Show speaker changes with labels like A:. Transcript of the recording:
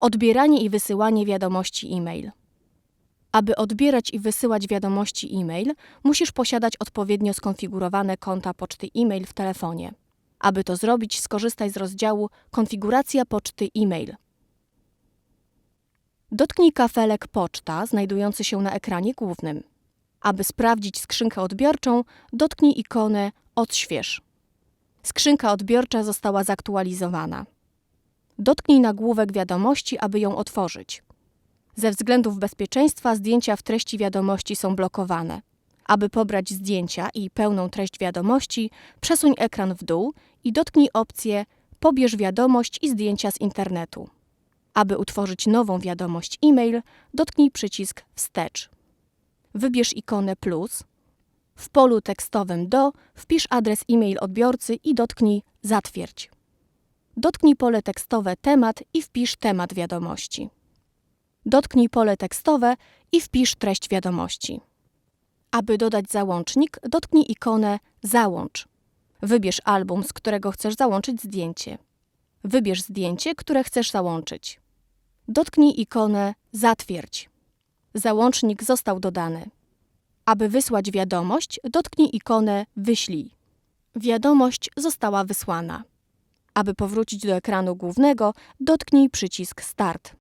A: Odbieranie i wysyłanie wiadomości e-mail. Aby odbierać i wysyłać wiadomości e-mail, musisz posiadać odpowiednio skonfigurowane konta poczty e-mail w telefonie. Aby to zrobić, skorzystaj z rozdziału Konfiguracja poczty e-mail. Dotknij kafelek Poczta znajdujący się na ekranie głównym. Aby sprawdzić skrzynkę odbiorczą, dotknij ikonę Odśwież. Skrzynka odbiorcza została zaktualizowana. Dotknij nagłówek wiadomości, aby ją otworzyć. Ze względów bezpieczeństwa zdjęcia w treści wiadomości są blokowane. Aby pobrać zdjęcia i pełną treść wiadomości, przesuń ekran w dół i dotknij opcję Pobierz wiadomość i zdjęcia z internetu. Aby utworzyć nową wiadomość e-mail, dotknij przycisk Wstecz. Wybierz ikonę plus. W polu tekstowym do wpisz adres e-mail odbiorcy i dotknij Zatwierdź. Dotknij pole tekstowe Temat i wpisz temat wiadomości. Dotknij pole tekstowe i wpisz treść wiadomości. Aby dodać załącznik, dotknij ikonę Załącz. Wybierz album, z którego chcesz załączyć zdjęcie. Wybierz zdjęcie, które chcesz załączyć. Dotknij ikonę Zatwierdź. Załącznik został dodany. Aby wysłać wiadomość, dotknij ikonę Wyślij. Wiadomość została wysłana. Aby powrócić do ekranu głównego, dotknij przycisk Start.